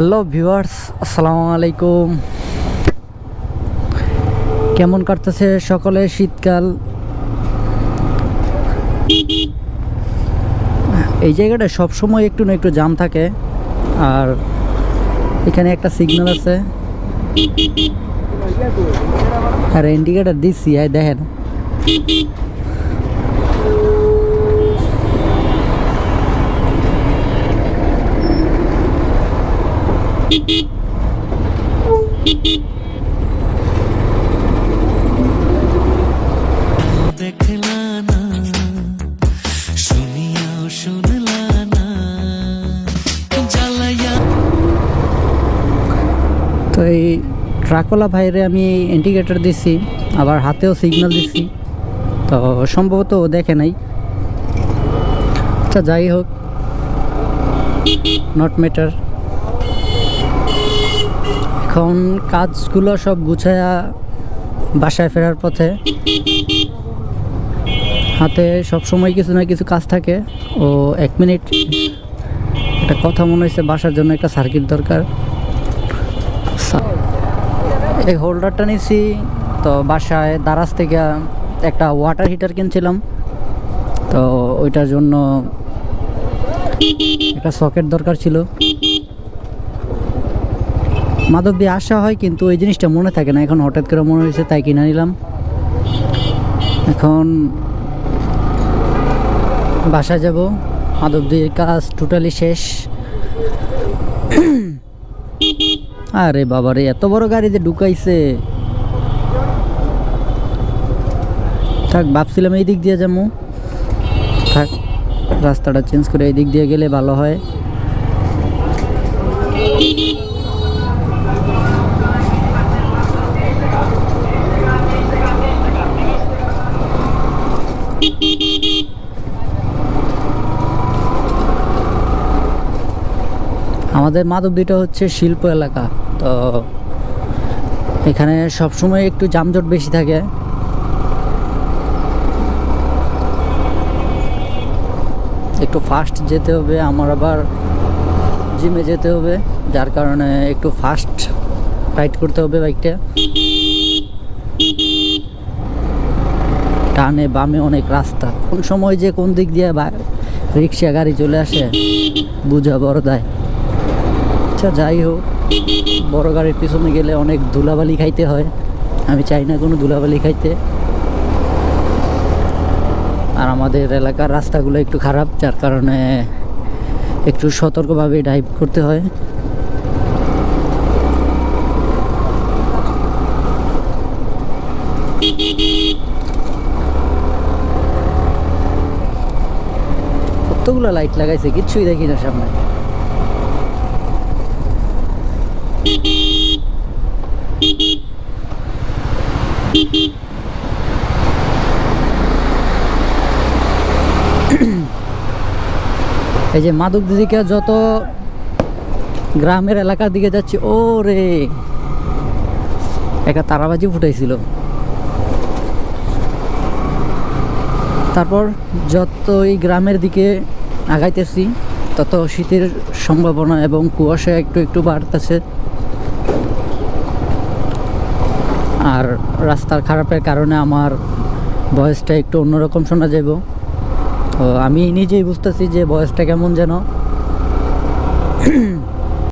Hello viewers, আসসালামু আলাইকুম। কেমন কাটতেছে সকলে শীতকাল? এই জায়গাটা সবসময় একটু না একটু জাম থাকে, আর এখানে একটা সিগন্যাল আছে। আর ইন্ডিকেটার দিচ্ছি দেখেন। না তো এই ট্রাকওয়ালা ভাইরে আমি ইন্ডিকেটর দিছি, আবার হাতেও সিগন্যাল দিছি। তো সম্ভবত ও দেখে নাই। আচ্ছা যাই হোক নট ম্যাটার এখন কাজগুলো সব গুছায়া বাসায় ফেরার পথে। হাতে সব সময় কিছু না কিছু কাজ থাকে। ও এক মিনিট একটা কথা মনে হয়েছে, বাসার জন্য একটা সার্কিট দরকার। এই হোল্ডারটা নিছি, তো বাসায় দারাজ থেকে একটা ওয়াটার হিটার কিনছিলাম। তো ওইটার জন্য একটা সকেট দরকার ছিল। মাদক দিয়ে আসা হয়, কিন্তু ওই জিনিসটা মনে থাকে না। এখন হঠাৎ করে মনে হয়েছে, তাই কিনে নিলাম। এখন বাসায় যাব। মাদক দিয়ে কাজ টোটালি শেষ। আরে বাবা রে, এত বড় গাড়িতে ঢুকাইছে। থাক, ভাবছিলাম এই দিক দিয়ে যাব। থাক, রাস্তাটা চেঞ্জ করে এই দিক দিয়ে গেলে ভালো হয়। আমাদের মাধবদীটা হচ্ছে শিল্প এলাকা। তো এখানে সবসময় একটু যানজট বেশি থাকে। একটু ফাস্ট যেতে হবে, আমার আবার জিমে যেতে হবে, যার কারণে একটু ফাস্ট রাইড করতে হবে বাইকটা টানে বামে অনেক রাস্তা। কোন সময় যে কোন দিক দিয়ে রিক্সা, গাড়ি চলে আসে, বুঝা বড় দায়। আচ্ছা যাই হোক। বড় গাড়ির পিছনে গেলে অনেক ধুলাবালি খাইতে হয়। আমি চাই না কোনো ধুলাবালি খাইতে। আর আমাদের এলাকার রাস্তাগুলো একটু খারাপ, যার কারণে একটু সতর্কভাবে ড্রাইভ করতে হয়। কতগুলো লাইট লাগাইছে? কিচ্ছুই দেখি না সামনে। এই যে মাদক দিদিকে যত গ্রামের এলাকার দিকে যাচ্ছি ও রে একটা তারাবাজি ফুটাইছিল। তারপর যতই গ্রামের দিকে আগাইতেছি তত শীতের সম্ভাবনা এবং কুয়াশা একটু একটু বাড়তেছে। আর রাস্তার খারাপের কারণে আমার বয়সটা একটু অন্যরকম শোনা যাব আমি নিজেই বুঝতেছি যে বয়সটা কেমন যেন।